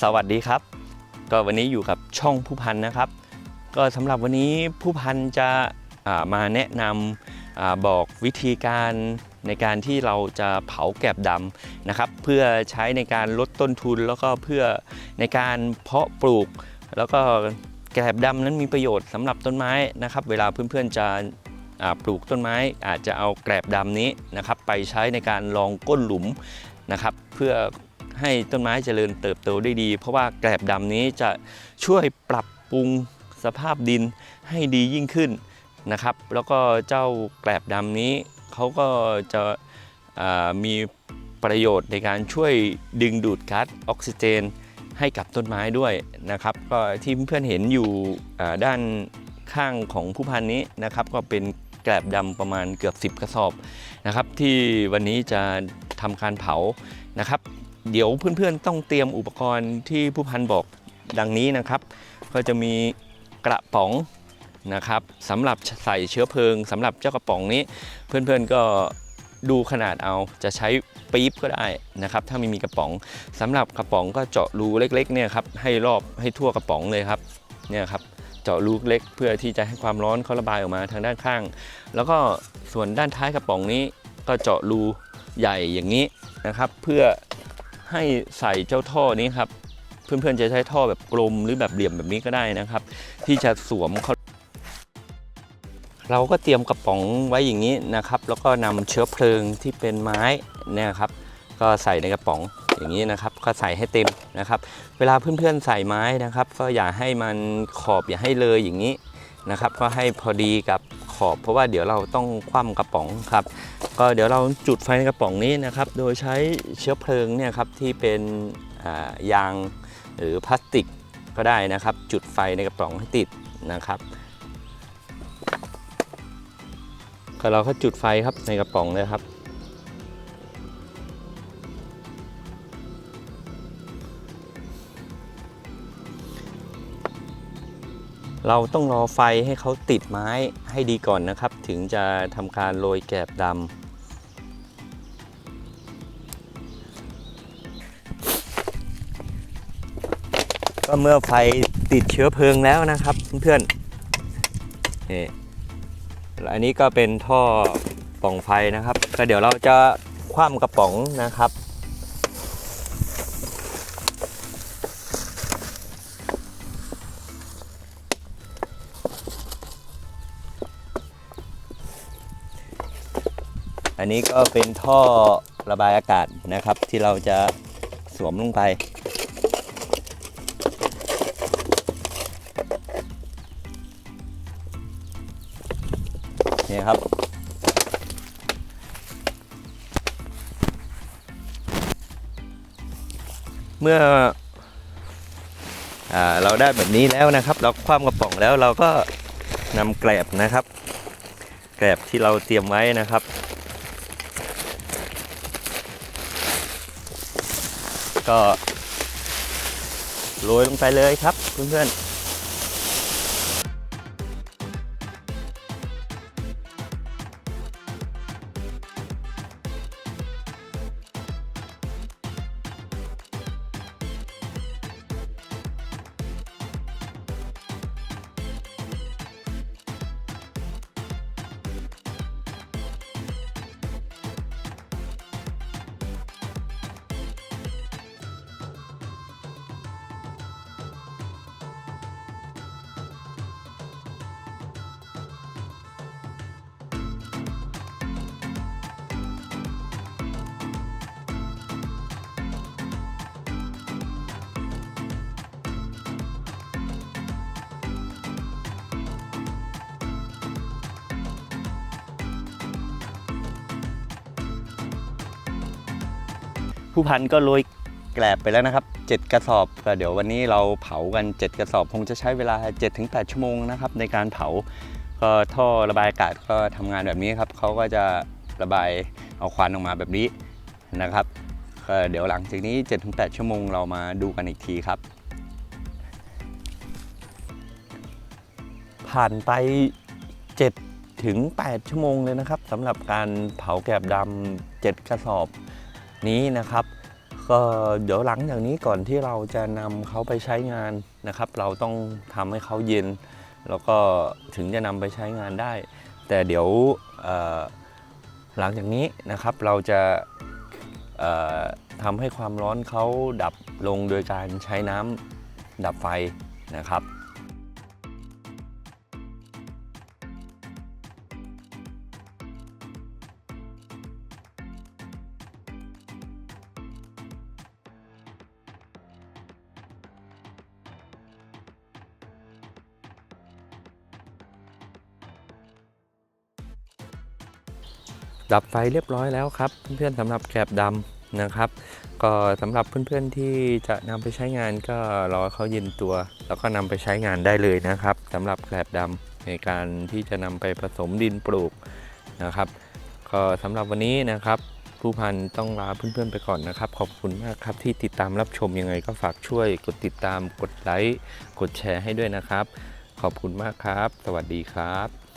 สวัสดีครับ ก็วันนี้อยู่กับช่องผู้พันนะครับ ก็สำหรับวันนี้ผู้พันจะามาแนะนำอบอกวิธีการในการที่เราจะเผาแกลบดำนะครับ เพื่อใช้ในการลดต้นทุนแล้วก็เพื่อในการเพาะปลูก แล้วก็แกลบดำนั้นมีประโยชน์สำหรับต้นไม้นะครับ เวลาเพื่อนๆจะปลูกต้นไม้อาจจะเอาแกลบดำนี้นะครับ ไปใช้ในการรองก้นหลุมนะครับ เพื่อ ให้ต้นไม้เจริญเติบโตได้ดี เพราะว่าแกลบดำนี้จะช่วยปรับปรุงสภาพดินให้ดียิ่งขึ้นนะครับ แล้วก็เจ้าแกลบดำนี้เขาก็จะมีประโยชน์ในการช่วยดึงดูดก๊าซออกซิเจน ให้กับต้นไม้ด้วยนะครับ ก็ที่เพื่อนเห็นอยู่ด้านข้างของผู้พันนี้นะครับ ก็เป็นแกลบดำประมาณเกือบ 10 กระสอบนะครับ ที่วันนี้จะทำการเผานะครับ เดี๋ยวเพื่อนๆต้องเตรียมอุปกรณ์ที่ผู้พันบอกดังนี้นะครับ ก็จะมีกระป๋องนะครับสำหรับใส่เชื้อเพลิงสำหรับเจ้ากระป๋องนี้ เพื่อนๆก็ดูขนาดเอาจะใช้ปี๊บก็ได้นะครับ ถ้าไม่มีกระป๋องสำหรับกระป๋องก็เจาะรูเล็กๆเนี่ยครับให้รอบให้ทั่วกระป๋องเลยครับเนี่ยครับเจาะรูเล็กเพื่อที่จะให้ความร้อนเขาระบายออกมาทางด้านข้าง แล้วก็ส่วนด้านท้ายกระป๋องนี้ก็เจาะรูใหญ่อย่างนี้นะครับ เพื่อ ให้ใส่เจ้าท่อนี้ครับ เพื่อนๆจะใช้ท่อแบบกลมหรือแบบเหลี่ยมแบบนี้ก็ได้นะครับ ที่จะสวมเขาเราก็เตรียมกระป๋องไว้อย่างนี้นะครับ แล้วก็นำเชื้อเพลิงที่เป็นไม้เนี่ยครับ ก็ใส่ในกระป๋องอย่างนี้นะครับ ก็ใส่ให้เต็มนะครับ เวลาเพื่อนๆใส่ไม้นะครับ ก็อย่าให้มันขอบอย่าให้เลยอย่างนี้นะครับ ก็ให้พอดีกับ ขอบ เพราะว่าเดี๋ยวเราต้องคว่ำกระป๋องครับ ก็เดี๋ยวเราจุดไฟในกระป๋องนี้นะครับ โดยใช้เชื้อเพลิงเนี่ยครับที่เป็นยางหรือพลาสติกก็ได้นะครับ จุดไฟในกระป๋องให้ติดนะครับก็เราก็จุดไฟครับในกระป๋องเลยครับ เราต้องรอไฟให้เขาติดไม้ให้ดีก่อนนะครับ ถึงจะทำการโรยแกลบดำก็เมื่อไฟติดเชื้อเพลิงแล้วนะครับเพื่อนๆนี่อันนี้ก็เป็นท่อป่องไฟนะครับ ก็เดี๋ยวเราจะคว่ำกระป๋องนะครับ อันนี้ก็เป็นท่อระบายอากาศนะครับ ที่เราจะสวมลงไป นี่ครับ เมื่ออเราได้แบบนี้แล้วนะครับ เราคว่ำกระป๋องแล้วเราก็นำแกลบนะครับ แกลบที่เราเตรียมไว้นะครับ ก็โรยลงไปเลยครับเพื่อนๆ ผู้พันก็โรยแกลบไปแล้วนะครับ 7 กระสอบก็เดี๋ยววันนี้เราเผากัน 7 กระสอบคงจะใช้เวลา 7-8 ชั่วโมงนะครับ ในการเผาก็ท่อระบายอากาศก็ทำงานแบบนี้ครับเขาก็จะระบายเอาควันออกมาแบบนี้นะครับเดี๋ยวหลังจากนี้ 7-8 ชั่วโมงเรามาดูกันอีกทีครับ ผ่านไป 7 ถึง 8 ชั่วโมงเลยนะครับสำหรับการเผาแกลบดำ7กระสอบ นี้นะครับก็เดี๋ยวหลังจากนี้ก่อนที่เราจะนำเขาไปใช้งานนะครับ เราต้องทำให้เขาเย็น แล้วก็ถึงจะนำไปใช้งานได้ แต่เดี๋ยวหลังจากนี้นะครับเราจะทำให้ความร้อนเขาดับลงโดยการใช้น้ำดับไฟนะครับ ดับไฟเรียบร้อยแล้วครับ เพื่อนๆสำหรับแกลบดำนะครับ ก็สำหรับเพื่อนๆที่จะนำไปใช้งานก็รอเขาเย็นตัว แล้วก็นำไปใช้งานได้เลยนะครับสำหรับแกลบดำในการที่จะนำไปผสมดินปลูกนะครับ ก็สำหรับวันนี้นะครับผู้พันต้องลาเพื่อนๆไปก่อนนะครับ ขอบคุณมากครับที่ติดตามรับชมยังไงก็ฝากช่วยกดติดตามกดไลค์กดแชร์ให้ด้วยนะครับ ขอบคุณมากครับ สวัสดีครับ